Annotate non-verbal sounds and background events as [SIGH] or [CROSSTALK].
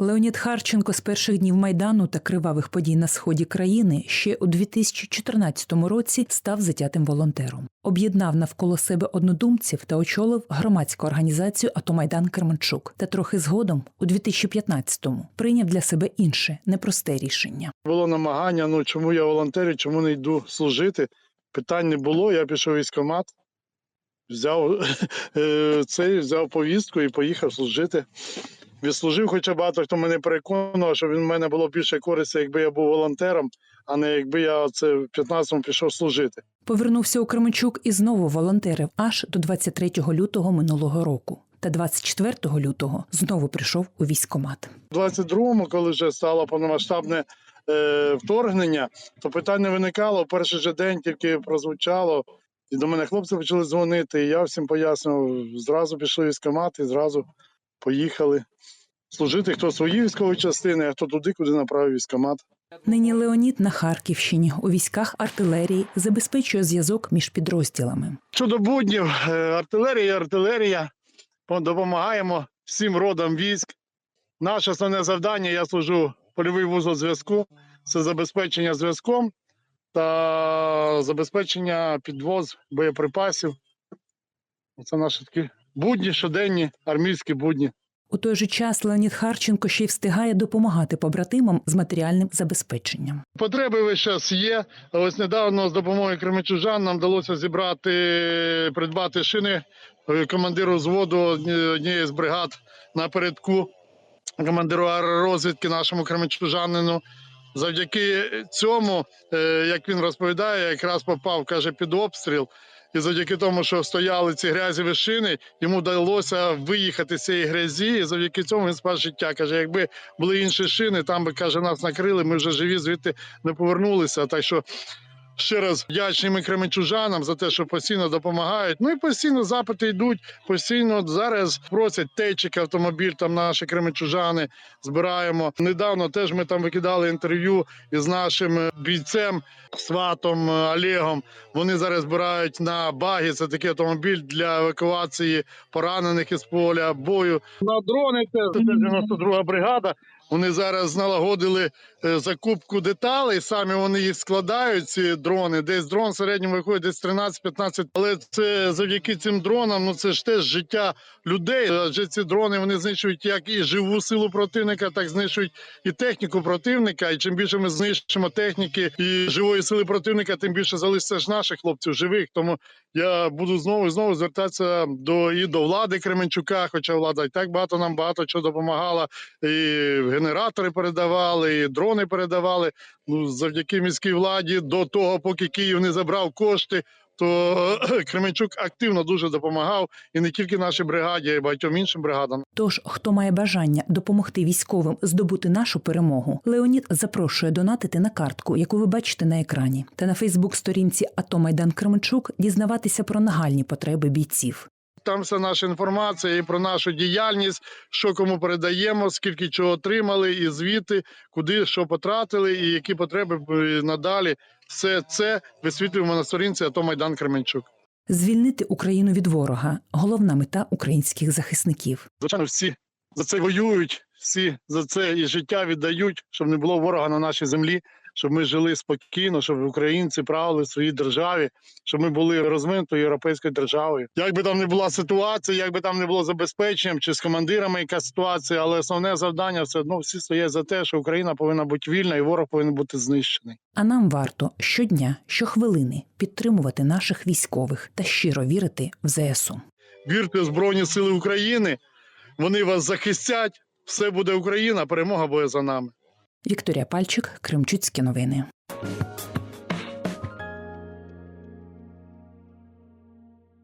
Леонід Харченко з перших днів майдану та кривавих подій на сході країни ще у 2014 році став затятим волонтером. Об'єднав навколо себе однодумців та очолив громадську організацію Атомайдан Керменчук. Та трохи згодом, у 2015-му, прийняв для себе інше непросте рішення. Було намагання, ну чому я волонтер, чому не йду служити. Питань не було. Я пішов в військкомат, взяв [LAUGHS] е, цей, взяв повістку і поїхав служити. Відслужив, хоча багато хто мене переконував, що від мене було більше користі, якби я був волонтером, а не якби я це в 15-му пішов служити. Повернувся у Кременчук і знову волонтерив аж до 23 лютого минулого року. Та 24 лютого знову прийшов у військкомат. У 22-му, коли вже стало повномасштабне е, вторгнення, то питань не виникало. В перший же день тільки прозвучало. І до мене хлопці почали дзвонити. І я всім пояснив. Зразу пішли в військкомат і зразу поїхали служити. Хто свої військові частини, а хто туди, куди направив військкомат. Нині Леонід на Харківщині у військах артилерії забезпечує зв'язок між підрозділами. Щодо буднів, е, артилерія, артилерія. Допомагаємо всім родам військ. Наше основне завдання, я служу польовий вузол зв'язку. Це забезпечення зв'язком та забезпечення підвоз боєприпасів. Це наші такі будні, щоденні армійські будні. У той же час Леонід Харченко ще й встигає допомагати побратимам з матеріальним забезпеченням. Потреби весь час є. Ось недавно з допомогою кременчужан нам вдалося зібрати, придбати шини е, командиру взводу однієї з бригад напередку, командиру аеророзвідки нашому кременчужанину. Завдяки цьому, е, як він розповідає, якраз попав, каже, під обстріл. І завдяки тому, що стояли ці грязі шини, йому вдалося виїхати з цієї грязі. І завдяки цьому він спас життя. Каже, якби були інші шини, там би каже, нас накрили. Ми вже живі звідти не повернулися. Так що ще раз вдячні ми кременчужанам за те, що постійно допомагають. Ну і постійно запити йдуть. Постійно зараз просять течик автомобіль. Там наші кременчужани збираємо. Недавно теж ми там викидали інтерв'ю із нашим е, бійцем сватом е, Олегом. Вони зараз збирають на багі. Це такий автомобіль для евакуації поранених із поля бою. На дрони це 92 бригада. Вони зараз налагодили е, закупку деталей. Самі вони їх складають. Дрони. Десь дрон в середньому виходить десь 13-15. Але це завдяки цим дронам. Ну це ж теж життя людей. Адже ці дрони вони знищують як і живу силу противника, так знищують і техніку противника. І чим більше ми знищимо техніки і живої сили противника, тим більше залишиться ж наших хлопців живих. Тому я буду знову і знову звертатися до і до влади Кременчука, хоча влада і так багато нам багато чого допомагала. І генератори передавали, і дрони передавали. Ну завдяки міській владі до того, поки Київ не забрав кошти. То [CLEARS THROAT] Кременчук активно дуже допомагав і не тільки нашій бригаді, а й багатьом іншим бригадам. Тож, хто має бажання допомогти військовим здобути нашу перемогу, Леонід запрошує донатити на картку, яку ви бачите на екрані, та на Фейсбук-сторінці АТО Майдан Кременчук дізнаватися про нагальні потреби бійців. Там вся наша інформація і про нашу діяльність, що кому передаємо, скільки чого отримали, і звіти, куди що потратили, і які потреби надалі. Все це висвітлюємо на сторінці АТО Майдан Кременчук. Звільнити Україну від ворога головна мета українських захисників. Звичайно, всі за це воюють, всі за це і життя віддають, щоб не було ворога на нашій землі, щоб ми жили спокійно, щоб українці правили в своїй державі, щоб ми були розвинутою європейською державою. Як би там не була ситуація, як би там не було забезпеченням чи з командирами яка ситуація, але основне завдання все одно всі стоять за те, що Україна повинна бути вільна і ворог повинен бути знищений. А нам варто щодня, щохвилини підтримувати наших військових та щиро вірити в ЗСУ. Вірте в Збройні Сили України, вони вас захистять. Все буде Україна, перемога буде за нами. Вікторія Пальчик, Кримчуцькі новини.